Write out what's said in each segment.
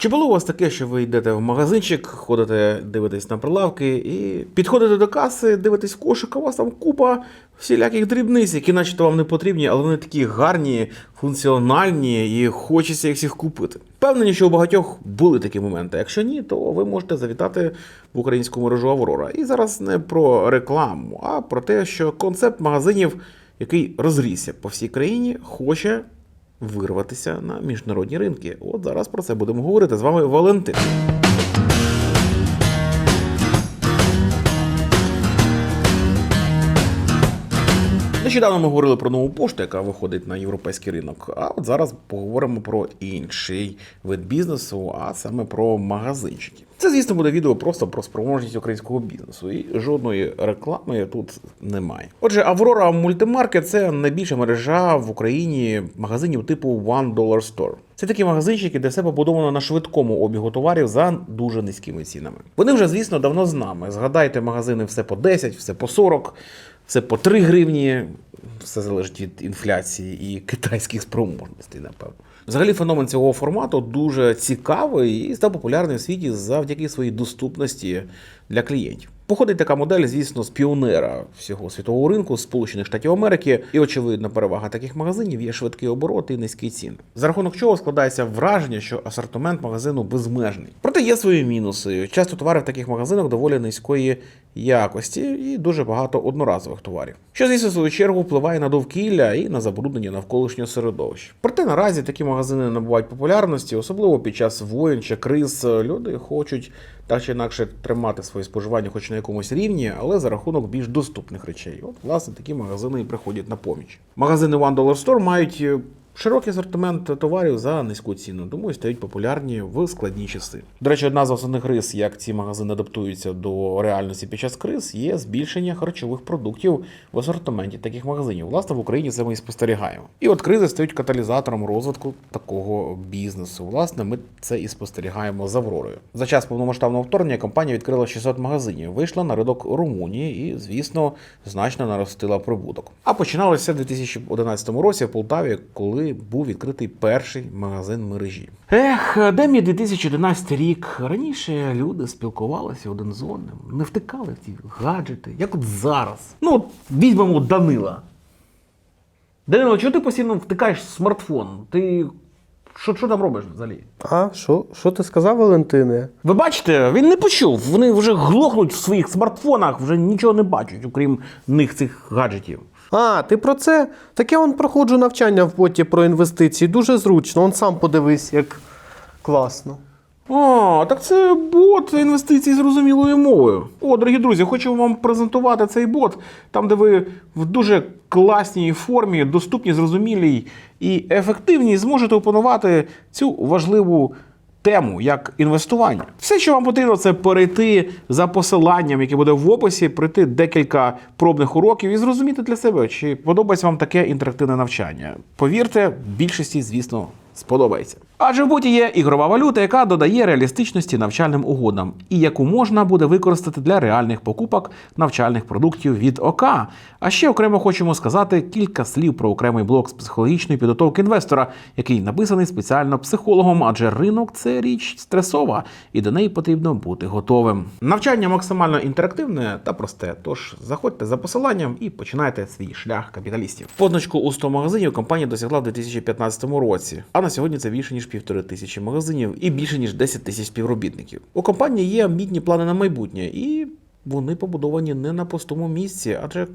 Чи було у вас таке, що ви йдете в магазинчик, ходите, дивитесь на прилавки і підходите до каси, дивитесь кошик, а у вас там купа всіляких дрібниць, які начебто вам не потрібні, але вони такі гарні, функціональні і хочеться їх всіх купити. Впевнені, що у багатьох були такі моменти. Якщо ні, то ви можете завітати в українську мережу Аврора. І зараз не про рекламу, а про те, що концепт магазинів, який розрісся по всій країні, хоче вирватися на міжнародні ринки. От зараз про це будемо говорити. З вами Валентин. Нещодавно ми говорили про нову пошту, яка виходить на європейський ринок. А от зараз поговоримо про інший вид бізнесу, а саме про магазинчики. Це, звісно, буде відео просто про спроможність українського бізнесу, і жодної реклами тут немає. Отже, Аврора Мультимаркет це найбільша мережа в Україні магазинів типу One Dollar Store. Це такі магазинчики, де все побудовано на швидкому обігу товарів за дуже низькими цінами. Вони вже, звісно, давно з нами. Згадайте магазини все по 10, все по 40, все по 3 гривні. Все залежить від інфляції і китайських спроможностей, напевно. Взагалі, феномен цього формату дуже цікавий і став популярним в світі завдяки своїй доступності для клієнтів. Походить така модель, звісно, з піонера всього світового ринку Сполучених Штатів Америки, і очевидна перевага таких магазинів є швидкий оборот і низькі ціни. За рахунок чого складається враження, що асортимент магазину безмежний. Проте є свої мінуси. Часто товари в таких магазинах доволі низької якості і дуже багато одноразових товарів. Що, звісно, в свою чергу впливає на довкілля і на забруднення навколишнього середовища. Проте наразі такі магазини набувають популярності, особливо під час воєн чи криз. Люди хочуть так чи інакше тримати своє споживання, хоч на якомусь рівні, але за рахунок більш доступних речей. От, власне, такі магазини і приходять на поміч. Магазини One Dollar Store мають е, широкий асортимент товарів за низьку ціну, тому стають популярні в складні часи. До речі, одна з основних рис, як ці магазини адаптуються до реальності під час криз, є збільшення харчових продуктів в асортименті таких магазинів. Власне, в Україні це ми і спостерігаємо. І от кризи стають каталізатором розвитку такого бізнесу. Власне, ми це і спостерігаємо з Авророю. За час повномасштабного вторгнення компанія відкрила 600 магазинів, вийшла на ринок Румунії і, звісно, значно наростила прибуток. А починалося в 2011 році в Полтаві, коли був відкритий перший магазин мережі. Ех, де мій 2011 рік? Раніше люди спілкувалися один з одним, не втикали в ці гаджети, як от зараз. Ну, от візьмемо Данила. Данило, чого ти постійно втикаєш в смартфон? Ти що, що там робиш взагалі? А, що, що ти сказав, Валентине? Ви бачите, він не почув. Вони вже глохнуть в своїх смартфонах, вже нічого не бачать, окрім них цих гаджетів. А, ти про це? Так я он проходжу навчання в боті про інвестиції. Дуже зручно. Он сам подивись, як класно. О, так це бот інвестицій зрозумілою мовою. О, дорогі друзі, хочу вам презентувати цей бот, там, де ви в дуже класній формі, доступній, зрозумілій і ефективній зможете опанувати цю важливу тему як інвестування. Все, що вам потрібно, це перейти за посиланням, яке буде в описі, пройти декілька пробних уроків і зрозуміти для себе, чи подобається вам таке інтерактивне навчання. Повірте, більшості, звісно, сподобається. Адже в боті є ігрова валюта, яка додає реалістичності навчальним угодам, і яку можна буде використати для реальних покупок навчальних продуктів від ОК. А ще окремо хочемо сказати кілька слів про окремий блок з психологічної підготовки інвестора, який написаний спеціально психологом, адже ринок це річ стресова, і до неї потрібно бути готовим. Навчання максимально інтерактивне та просте. Тож заходьте за посиланням і починайте свій шлях капіталістів. Позначку у 100 магазинів компанія досягла в 2015 році, а на сьогодні це більше ніж півтори тисячі магазинів і більше ніж 10 тисяч співробітників. У компанії є амбітні плани на майбутнє, і вони побудовані не на пустому місці, адже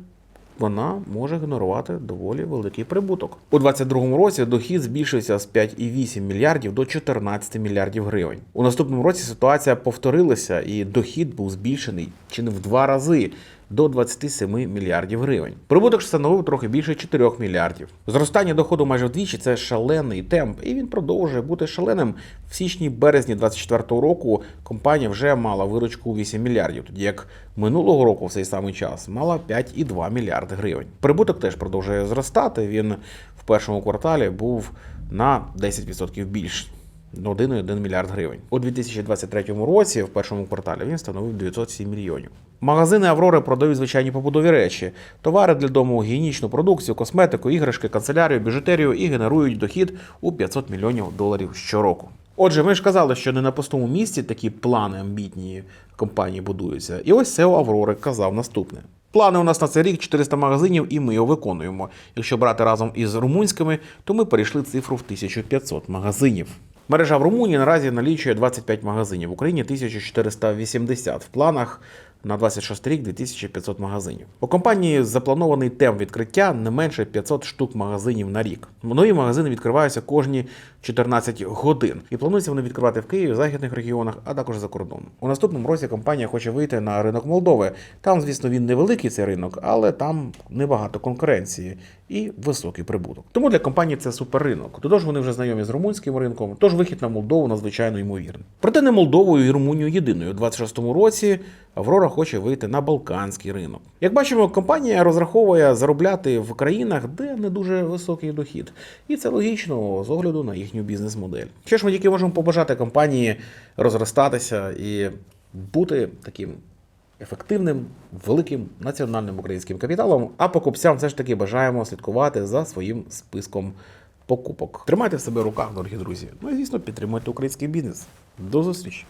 вона може генерувати доволі великий прибуток. У 2022 році дохід збільшився з 5,8 мільярдів до 14 мільярдів гривень. У наступному році ситуація повторилася, і дохід був збільшений чи не в два рази. До 27 мільярдів гривень. Прибуток ж становив трохи більше 4 мільярдів. Зростання доходу майже вдвічі це шалений темп, і він продовжує бути шаленим. В січні-березні 2024 року компанія вже мала виручку у 8 мільярдів, тоді як минулого року в цей самий час мала 5,2 мільярди гривень. Прибуток теж продовжує зростати. Він в першому кварталі був на 10% більший. На 1,1 мільярд гривень. У 2023 році, в першому кварталі, він становив 907 мільйонів. Магазини Аврори продають звичайні побутові речі, товари для дому, гігієнічну продукцію, косметику, іграшки, канцелярію, біжутерію і генерують дохід у 500 мільйонів доларів щороку. Отже, ми ж казали, що не на пустому місці такі плани амбітні компанії будуються. І ось SEO Аврори казав наступне. Плани у нас на цей рік 400 магазинів, і ми його виконуємо. Якщо брати разом із румунськими, то ми перейшли цифру в 1500 магазинів. Мережа в Румунії наразі налічує 25 магазинів, в Україні 1480. В планах на 26 рік 2500 магазинів. У компанії запланований темп відкриття не менше 500 штук магазинів на рік. Нові магазини відкриваються кожні 14 годин. І планується вони відкривати в Києві, в західних регіонах, а також за кордоном. У наступному році компанія хоче вийти на ринок Молдови. Там, звісно, він невеликий цей ринок, але там небагато конкуренції і високий прибуток. Тому для компанії це суперринок. Тож вони вже знайомі з румунським ринком, тож вихід на Молдову надзвичайно ймовірний. Проте не Молдовою і Румунією єдиною. У 26-му році Аврора хоче вийти на балканський ринок. Як бачимо, компанія розраховує заробляти в країнах, де не дуже високий дохід. І це логічно з огляду на їхню бізнес-модель. Що ж ми тільки можемо побажати компанії розростатися і бути таким ефективним, великим національним українським капіталом. А покупцям все ж таки бажаємо слідкувати за своїм списком покупок. Тримайте в себе руках, дорогі друзі. Ну і звісно, підтримуйте український бізнес. До зустрічі!